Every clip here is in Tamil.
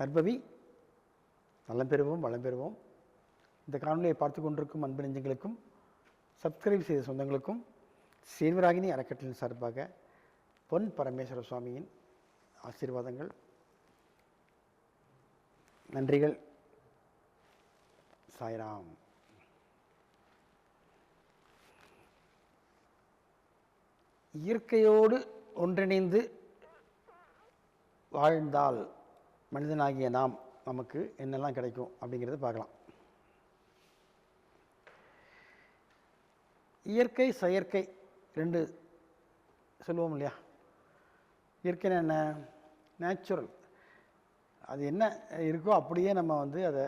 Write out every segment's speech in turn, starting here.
நற்பவி நலம் பெறுவோம் வளம் பெறுவோம் இந்த காணொலியை பார்த்து கொண்டிருக்கும் அன்பு நெஞ்சங்களுக்கும் சப்ஸ்கிரைப் செய்த சொந்தங்களுக்கும் சீர்வராகினி அறக்கட்டளின் சார்பாக பொன் பரமேஸ்வர சுவாமியின் ஆசீர்வாதங்கள் நன்றிகள். சாய்ராம். இயற்கையோடு ஒன்றிணைந்து வாழ்ந்தால் மனிதனாகிய நாம் நமக்கு என்னெல்லாம் கிடைக்கும் அப்படிங்கிறத பார்க்கலாம். இயற்கை செயற்கை ரெண்டு சொல்லுவோம் இல்லையா? இயற்கைன்னா என்ன? நேச்சுரல் அது என்ன இருக்கோ அப்படியே நம்ம வந்து அதை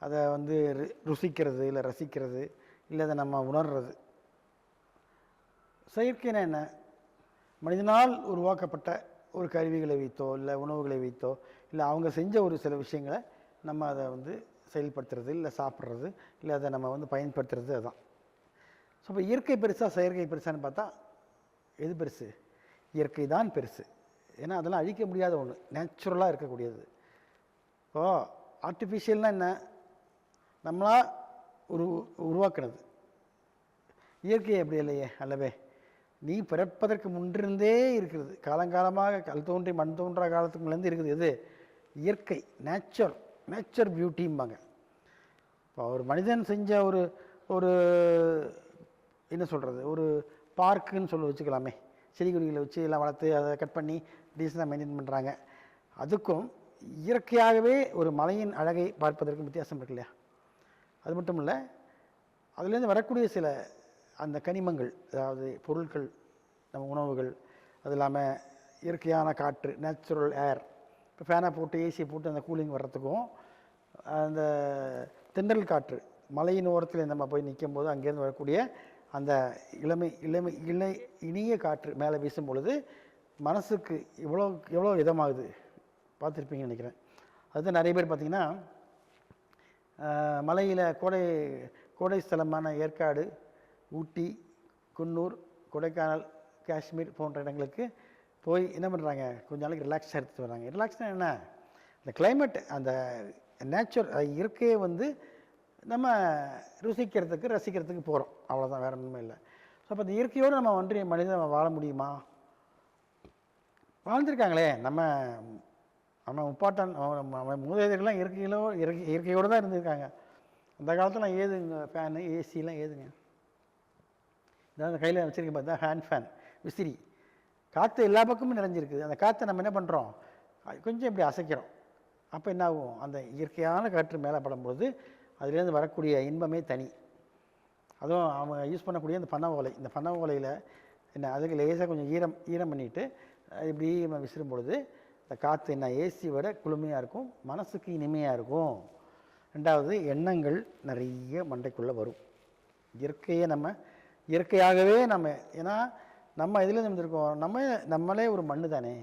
அதை வந்து ரு- ருசிக்கிறது இல்லை ரசிக்கிறது இல்லை அதை நம்ம உணர்றது. செயற்கைனா என்ன? மனிதனால் உருவாக்கப்பட்ட ஒரு கருவிகளை வைத்தோ இல்லை உணவுகளை வைத்தோ இல்லை அவங்க செஞ்ச ஒரு சில விஷயங்களை நம்ம அதை வந்து செயல்படுத்துறது இல்லை சாப்பிட்றது இல்லை அதை நம்ம வந்து பயன்படுத்துறது அதுதான் ஸோ இப்போ இயற்கை பெருசாக செயற்கை பெருசான்னு பார்த்தா எது பெருசு? இயற்கை தான் பெருசு. ஏன்னா அதெல்லாம் அழிக்க முடியாத ஒன்று நேச்சுரலாக இருக்கக்கூடியது. இப்போது ஆர்டிஃபிஷியல்னால் என்ன? நம்மளாக உரு உருவாக்குனது. இயற்கை அப்படி இல்லையே அல்லவே? நீ பிறப்பதற்கு முன்றிருந்தே இருக்கிறது. காலங்காலமாக கல் தோன்றி மண் தோன்றா காலத்துக்கு முன்னேருந்து இருக்குது. எது? இயற்கை நேச்சர் நேச்சர் பியூட்டிம்பாங்க இப்போ ஒரு மனிதன் செஞ்ச ஒரு ஒரு என்ன சொல்கிறது ஒரு பார்க்குன்னு சொல்லி வச்சுக்கலாமே. செடி கொடிகளை வச்சு எல்லாம் வளர்த்து அதை கட் பண்ணி டீசெண்டாக மெயின்டைன் பண்ணுறாங்க அதுக்கும் இயற்கையாகவே ஒரு மலையின் அழகை பார்ப்பதற்கும் வித்தியாசம் இருக்கு இல்லையா? அது மட்டும் இல்லை அதுலேருந்து வரக்கூடிய சில அந்த கனிமங்கள் அதாவது பொருட்கள் நம்ம உணவுகள் அது இல்லாமல் இயற்கையான காற்று நேச்சுரல் ஏர் இப்போ ஃபேனை போட்டு ஏசியை போட்டு அந்த கூலிங் வர்றதுக்கும் அந்த தென்றல் காற்று மலையின் ஓரத்தில் நம்ம போய் நிற்கும் போது அங்கேருந்து வரக்கூடிய அந்த இளமை இளமை இளை இனிய காற்று மேலே வீசும் பொழுது மனசுக்கு இவ்வளோ எவ்வளோ இதமாகுது பார்த்துருப்பீங்கன்னு நினைக்கிறேன். அது நிறைய பேர் பார்த்திங்கன்னா மலையில் கோடை கோடை ஸ்தலமான ஏற்காடு ஊட்டி குன்னூர் கொடைக்கானல் காஷ்மீர் போன்ற இடங்களுக்கு போய் என்ன பண்ணுறாங்க கொஞ்ச நாளைக்கு ரிலாக்ஸாக எடுத்துட்டு வராங்க ரிலாக்ஸ்னால் என்ன? அந்த கிளைமேட் அந்த நேச்சர் இயற்கையை வந்து நம்ம ருசிக்கிறதுக்கு ரசிக்கிறதுக்கு போகிறோம் அவ்வளோதான் வேற ஒன்றுமே இல்லை. ஸோ அப்போ அந்த இயற்கையோடு நம்ம ஒன்றிய மனிதன் வாழ முடியுமா? வாழ்ந்துருக்காங்களே நம்ம நம்ம முப்பாட்டன் நம்ம- நம்ம இயற்கையிலோ இயற்கை இயற்கையோடு தான் இருந்திருக்காங்க. அந்த காலத்தில் ஏதுங்க? ஃபேனு ஏசிலாம் ஏதுங்க? இதான் அந்த கையில் வச்சுருக்க பார்த்தா ஹேண்ட் ஃபேன் விசிறி. காற்று எல்லா பக்கமும் நிறைஞ்சிருக்குது. அந்த காற்றை நம்ம என்ன பண்ணுறோம் கொஞ்சம் இப்படி அசைக்கிறோம். அப்போ என்ன ஆகும்? அந்த இயற்கையான காற்று மேலே படும்போது அதுலேருந்து வரக்கூடிய இன்பமே தனி. அதுவும் அவங்க யூஸ் பண்ணக்கூடிய அந்த பனை ஓலை. இந்த பனை ஓலையில் என்ன அதுக்கு லேசாக கொஞ்சம் ஈரம் ஈரம் பண்ணிவிட்டு இப்படி நம்ம விசிறும் பொழுது இந்த காற்று என்ன ஏசி விட குளுமையாக இருக்கும் மனசுக்கு இனிமையாக இருக்கும். ரெண்டாவது எண்ணங்கள் நிறைய மண்டைக்குள்ளே வரும். இயற்கையை நம்ம இயற்கையாகவே நம்ம ஏன்னா நம்ம இதில் இருந்திருக்கோம் நம்ம நம்மளே ஒரு மண்ணு தானே.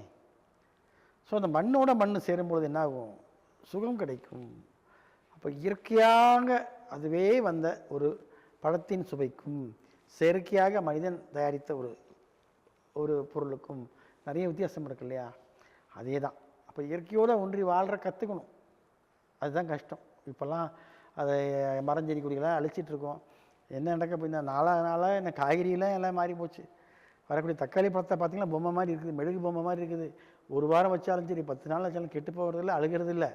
ஸோ அந்த மண்ணோட மண் சேரும்பொழுது என்னாகும்? சுகம் கிடைக்கும். அப்போ இயற்கையாக அதுவே வந்த ஒரு பழத்தின் சுவைக்கும் செயற்கையாக மனிதன் தயாரித்த ஒரு ஒரு பொருளுக்கும் நிறைய வித்தியாசம் இருக்கு இல்லையா? அதே தான். அப்போ இயற்கையோடு ஒன்றி வாழ்கிற கற்றுக்கணும் அதுதான் கஷ்டம். இப்போல்லாம் அதை மரஞ்செடி கொடிகளாக அழிச்சிட்ருக்கோம் என்ன நடக்க போய் இந்த நாளாக நாளாக என்ன காய்கறியெல்லாம் எல்லாம் மாறி போச்சு. வரக்கூடிய தக்காளி பழத்தை பார்த்தீங்கன்னா பொம்மை மாதிரி இருக்குது. மெழுகு பொம்மை மாதிரி இருக்குது. ஒரு வாரம் வச்சாலும் சரி பத்து நாள் வச்சாலும் கெட்டு போகிறதில்ல அழுகிறது இல்லை.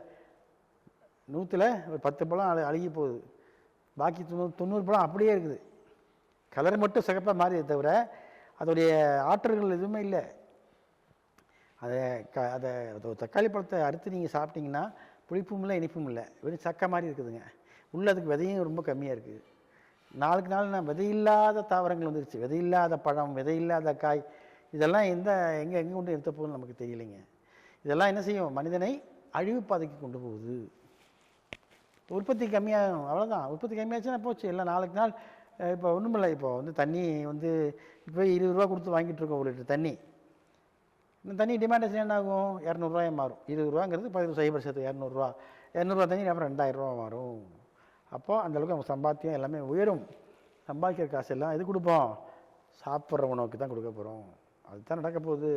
நூற்றில் ஒரு பத்து பழம் அழு அழுகி போகுது. பாக்கி தொண்ணூறு தொண்ணூறு பழம் அப்படியே இருக்குது. கலர் மட்டும் சிகப்பாக மாறியதை தவிர அதோடைய ஆற்றல்கள் எதுவுமே இல்லை. அதை க அதை அது தக்காளி பழத்தை அறுத்து நீங்கள் சாப்பிட்டீங்கன்னா புளிப்பும் இல்லை இனிப்பும் இல்லை. வெறும் சக்கை மாதிரி இருக்குதுங்க. உள்ளே அதுக்கு விதையும் ரொம்ப கம்மியாக இருக்குது. நாளுக்கு நாள் நான் விதையில்லாத தாவரங்கள் வந்துருச்சு. விதையில்லாத பழம் விதையில்லாத காய் இதெல்லாம் எந்த எங்கே எங்கே கொண்டு நிறுத்த போகுதுன்னு நமக்கு தெரியலைங்க. இதெல்லாம் என்ன செய்யும்? மனிதனை அழிவு பாதைக்கு கொண்டு போகுது. உற்பத்தி கம்மியாகும். அவ்வளோதான் உற்பத்தி கம்மியாச்சுன்னா போச்சு. எல்லாம் நாளுக்கு நாள் இப்போ ஒன்றுமில்லை இப்போ வந்து தண்ணி வந்து இப்போ இருபது ரூபா கொடுத்து வாங்கிட்டு இருக்கோம் ஒரு லிட்டர் தண்ணி. இந்த தண்ணி டிமாண்ட் என்ன ஆகும்? இரநூறுவாயா மாறும். இருபது ரூபாங்கிறது பதினஞ்சு சைபர் சேர்த்து இரநூறுவா. இரநூறுவா தண்ணி அப்புறம் ரெண்டாயிரம் ரூபா மாறும் அப்போ அந்தளவுக்கு அவங்க நம்ம சம்பாத்தியம் எல்லாமே உயரும். சம்பாதிக்கிற காசு எல்லாம் எது கொடுப்போம்? சாப்பிட்ற உணவுக்கு தான் கொடுக்க போகிறோம் அதுதான் நடக்க போகுது.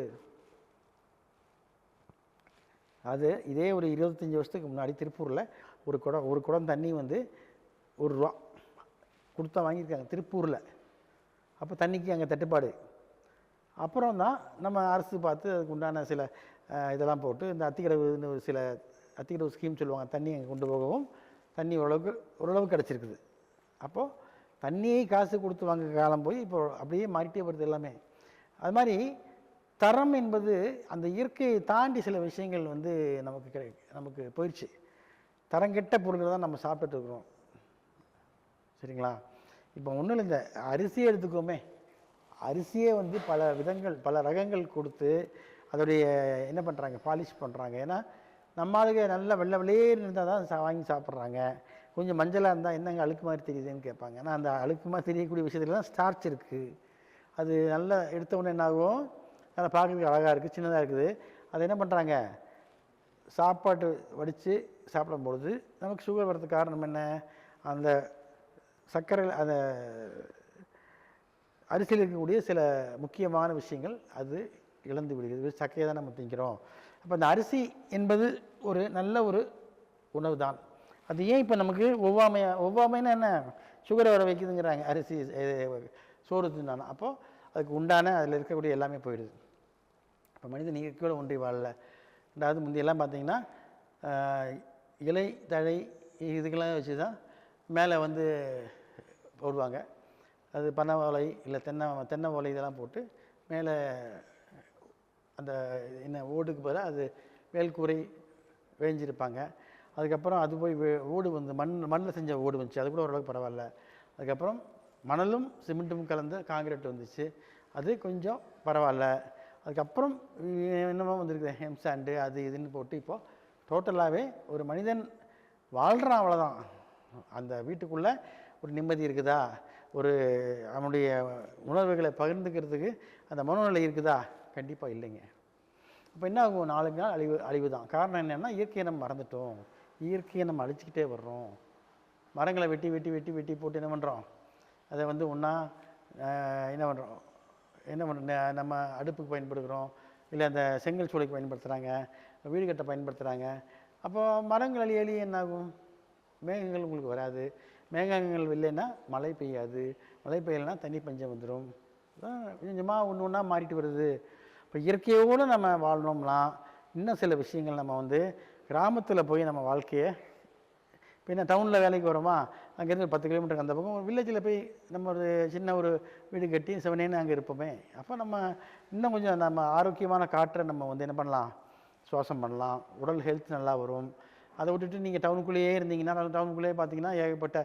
அது இதே ஒரு இருபத்தஞ்சி வருஷத்துக்கு முன்னாடி திருப்பூரில் ஒரு குடம் ஒரு குடம் தண்ணி வந்து ஒரு ரூபா கொடுத்தா வாங்கியிருக்காங்க திருப்பூரில். அப்போ தண்ணிக்கு அங்கே தட்டுப்பாடு. அப்புறம் தான் நம்ம அரசு பார்த்து அதுக்கு உண்டான சில இதெல்லாம் போட்டு இந்த அத்திக்கடவுன்னு ஒரு சில அத்திக்கடவு ஸ்கீம் சொல்லுவாங்க. தண்ணி அங்கே கொண்டு போகவும் தண்ணி ஓரளவுக்கு ஓரளவுக்கு கிடச்சிருக்குது. அப்போது தண்ணியை காசு கொடுத்து வாங்க காலம் போய் இப்போ அப்படியே மாறிட்டே வருது எல்லாமே. அது மாதிரி தரம் என்பது அந்த இயற்கையை தாண்டி சில விஷயங்கள் வந்து நமக்கு கிடை நமக்கு போயிடுச்சு தரங்கெட்ட பொருள்களை தான் நம்ம சாப்பிட்டுட்டு இருக்கிறோம். சரிங்களா? இப்போ ஒன்றும் இல்லை இந்த அரிசியை எடுத்துக்கோமே. அரிசியே வந்து பல விதங்கள் பல ரகங்கள் கொடுத்து அதோடைய என்ன பண்ணுறாங்க பாலிஷ் பண்ணுறாங்க ஏன்னா நம்ம ஆளுங்க நல்லா வெள்ளை வெள்ளையேன்னு இருந்தால் தான் சா- வாங்கி சாப்பிட்றாங்க. கொஞ்சம் மஞ்சளாக இருந்தால் என்னங்க அழுக்கு மாதிரி தெரியுதுன்னு கேட்பாங்க. ஆனால் அந்த அழுக்கு மாதிரி தெரியக்கூடிய விஷயத்துல தான் ஸ்டார்ச் இருக்குது அது நல்லா எடுத்த உடனே என்ன நல்லா பார்க்குறதுக்கு அழகாக இருக்குது சின்னதாக இருக்குது. அதை என்ன பண்ணுறாங்க சாப்பாட்டு வடித்து சாப்பிடும்பொழுது நமக்கு சுகர் வரதுக்கு காரணம் என்ன? அந்த சர்க்கரை அந்த அரிசியில் இருக்கக்கூடிய சில முக்கியமான விஷயங்கள் அது இழந்து விடுகிறது. வெறும் சக்கையை தான் நம்ம திங்கிறோம். அப்போ அந்த அரிசி என்பது ஒரு நல்ல ஒரு உணவு தான் அது ஏன் இப்போ நமக்கு ஒவ்வாமையாக ஒவ்வாமைன்னா என்ன? சுகரை வர வைக்குதுங்கிறாங்க. அரிசி சோறு தின்னானா. அப்போது அதுக்கு உண்டான அதில் இருக்கக்கூடிய எல்லாமே போயிடுது. இப்போ மனிதன் கூட ஒன்றி வாழல. ரெண்டாவது முந்தையெல்லாம் பார்த்தீங்கன்னா இலை தழை இதுக்கெல்லாம் வச்சு தான் மேலே வந்து போடுவாங்க. அது பனை ஓலை இல்லை தென்னை தென்னை ஓலை இதெல்லாம் போட்டு மேலே அந்த என்ன ஓடுக்கு பதிலாக அது வேல்கூரை வேஞ்சிருப்பாங்க. அதுக்கப்புறம் அது போய் வே- ஓடு வந்து மண் மண்ணில் செஞ்ச ஓடு வந்துச்சு. அது கூட ஓரளவுக்கு பரவாயில்ல. அதுக்கப்புறம் மணலும் சிமெண்ட்டும் கலந்த காங்கிரீட் வந்துச்சு. அது கொஞ்சம் பரவாயில்ல. அதுக்கப்புறம் என்னமோ வந்திருக்கு ஹெம் சாண்டு அது இதுன்னு போட்டு இப்போது டோட்டலாகவே ஒரு மனிதன் வாழ்கிறான் அவ்வளோதான் அந்த வீட்டுக்குள்ளே ஒரு நிம்மதி இருக்குதா? ஒரு அவனுடைய உணர்வுகளை பகிர்ந்துக்கிறதுக்கு அந்த மனோநிலை இருக்குதா? கண்டிப்பாக இல்லைங்க. அப்போ என்ன ஆகும்? நாளுக்கு நாள் அழிவு அழிவு தான் காரணம் என்னென்னா இயற்கையை நம்ம மறந்துட்டோம். இயற்கையை நம்ம அழிச்சிக்கிட்டே வர்றோம். மரங்களை வெட்டி வெட்டி வெட்டி வெட்டி போட்டு என்ன பண்ணுறோம் அதை வந்து ஒன்றா என்ன பண்ணுறோம் என்ன பண்ணுறோம் நம்ம அடுப்புக்கு பயன்படுத்துகிறோம் இல்லை அந்த செங்கல் சூளைக்கு பயன்படுத்துகிறாங்க வீடு கட்ட பயன்படுத்துகிறாங்க அப்போ மரங்கள் அழி அழி என்ன ஆகும்? மேகங்கள் உங்களுக்கு வராது. மேகங்கள் இல்லைன்னா மழை பெய்யாது. மழை பெய்யலைன்னா தண்ணி பஞ்சம் வந்துடும் கொஞ்சம் கொஞ்சமாக ஒன்று ஒன்றா மாறிட்டு வருது. இப்போ இயற்கையோடு நம்ம வாழணும்னா இன்னும் சில விஷயங்கள் நம்ம வந்து கிராமத்தில் போய் நம்ம வாழ்க்கையை இப்போ என்ன டவுனில் வேலைக்கு வரோமா அங்கேருந்து பத்து கிலோமீட்டருக்கு அந்த பக்கம் வில்லேஜில் போய் நம்ம ஒரு சின்ன ஒரு வீடு கட்டி செவனேன்னு அங்கே இருப்போமே. அப்போ நம்ம இன்னும் கொஞ்சம் நம்ம ஆரோக்கியமான காற்றை நம்ம வந்து என்ன பண்ணலாம்? சுவாசம் பண்ணலாம். உடல் ஹெல்த் நல்லா வரும். அதை விட்டுட்டு நீங்கள் டவுனுக்குள்ளேயே இருந்தீங்கன்னா டவுனுக்குள்ளேயே பார்த்தீங்கன்னா ஏகப்பட்ட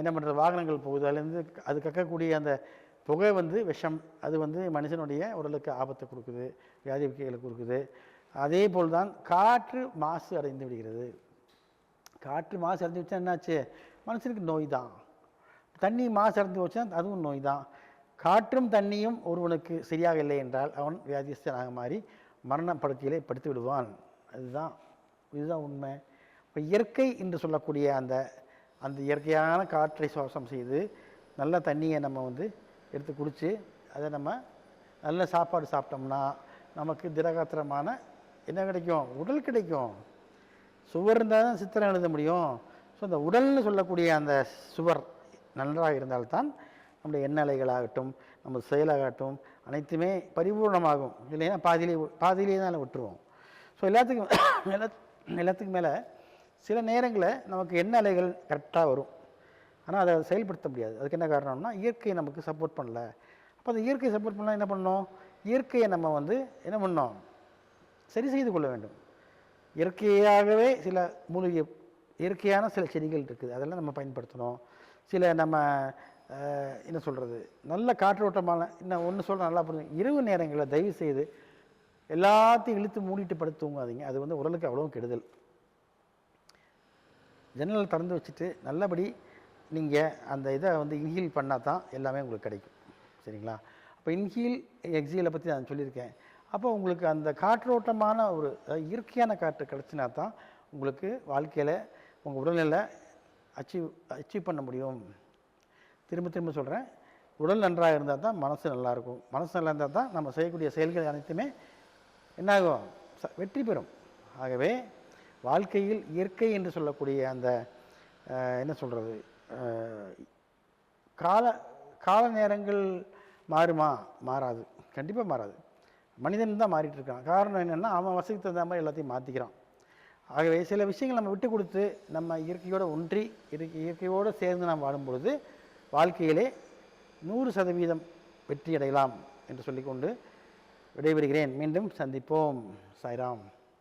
என்ன பண்ணுறது வாகனங்கள் போகுது. அதுலேருந்து அது கக்கக்கூடிய அந்த புகை வந்து விஷம் அது வந்து மனுஷனுடைய உடலுக்கு ஆபத்தை கொடுக்குது வியாதி வகைகளை கொடுக்குது. அதே போல் தான் காற்று மாசு அடைந்து விடுகிறது. காற்று மாசு அடைந்து வச்சா என்னாச்சு? மனுஷனுக்கு நோய் தான். தண்ணி மாசு அடைந்து வச்சா அதுவும் நோய் தான். காற்றும் தண்ணியும் ஒருவனுக்கு சரியாக இல்லை என்றால் அவன் வியாதிஸ்தனாக மாறி மரண படுக்கையிலே படுத்து விடுவான். அதுதான் இதுதான் உண்மை. இப்போ இயற்கை என்று சொல்லக்கூடிய அந்த அந்த இயற்கையான காற்றை சுவாசம் செய்து நல்ல தண்ணியை நம்ம வந்து எடுத்து குடித்து அதை நம்ம நல்ல சாப்பாடு சாப்பிட்டோம்னா நமக்கு திரகாத்திரமான என்ன கிடைக்கும்? உடல் கிடைக்கும். சுவர் இருந்தால் தான் சித்திரம் எழுத முடியும். ஸோ அந்த உடல்னு சொல்லக்கூடிய அந்த சுவர் நன்றாக இருந்தால்தான் நம்முடைய எண்ணலைகளாகட்டும் நம்ம செயலாகட்டும் அனைத்துமே பரிபூர்ணமாகும். இல்லைன்னா பாதியிலே பாதியிலே தான் விட்டுருவோம் ஸோ எல்லாத்துக்கும் எல்லா எல்லாத்துக்கும் மேலே சில நேரங்களில் நமக்கு எண்ணலைகள் கரெக்டாக வரும். ஆனால் அதை செயல்படுத்த முடியாது. அதுக்கு என்ன காரணம்னா இயற்கையை நமக்கு சப்போர்ட் பண்ணல. அப்போ அந்த இயற்கை சப்போர்ட் பண்ணால் என்ன பண்ணணும்? இயற்கையை நம்ம வந்து என்ன பண்ணோம் சரி செய்து கொள்ள வேண்டும். இயற்கையாகவே சில மூலிகை இயற்கையான சில செடிகள் இருக்குது. அதெல்லாம் நம்ம பயன்படுத்தணும். சில நம்ம என்ன சொல்கிறது நல்ல காற்றோட்டமான இன்னும் ஒன்று சொல்கிறேன் நல்லா புரிஞ்சு. இரவு நேரங்களில் தயவு செய்து எல்லாத்தையும் இழுத்து மூடிட்டு படுத்து தூங்காதீங்க. அது வந்து உடலுக்கு அவ்வளோ கெடுதல். ஜன்னல் திறந்து வச்சுட்டு நல்லபடி நீங்கள் அந்த இதை வந்து இன்ஹீல் பண்ணால் தான் எல்லாமே உங்களுக்கு கிடைக்கும். சரிங்களா? அப்போ இன்ஹீல் எக்ஸீலை பற்றி நான் சொல்லியிருக்கேன். அப்போ உங்களுக்கு அந்த காற்றோட்டமான ஒரு அதாவது இயற்கையான காற்று கிடச்சினா தான் உங்களுக்கு வாழ்க்கையில் உங்கள் உடல்நிலை அச்சீவ் அச்சீவ் பண்ண முடியும். திரும்ப திரும்ப சொல்கிறேன் உடல் நன்றாக இருந்தால் தான் மனசு நல்லாயிருக்கும் மனசு நல்லா இருந்தால் தான் நம்ம செய்யக்கூடிய செயல்கள் அனைத்துமே என்னாகும்? ச- வெற்றி பெறும். ஆகவே வாழ்க்கையில் இயற்கை என்று சொல்லக்கூடிய அந்த என்ன சொல்கிறது கால கால நேரங்கள் மாறுமா? மாறாது. கண்டிப்பாக மாறாது. மனிதன் தான் மாறிட்டு இருக்கான். காரணம் என்னென்னா அவன் வசதிக்கு தகுந்த மாதிரி எல்லாத்தையும் மாற்றிக்கிறான் ஆகவே சில விஷயங்கள் நம்ம விட்டு கொடுத்து நம்ம இயற்கையோடு ஒன்றி இயற்கையோடு சேர்ந்து நாம் வாழும்பொழுது வாழ்க்கையிலே நூறு சதவீதம் வெற்றி அடையலாம் என்று சொல்லிக்கொண்டு விடைபெறுகிறேன். மீண்டும் சந்திப்போம். சாய்ராம்.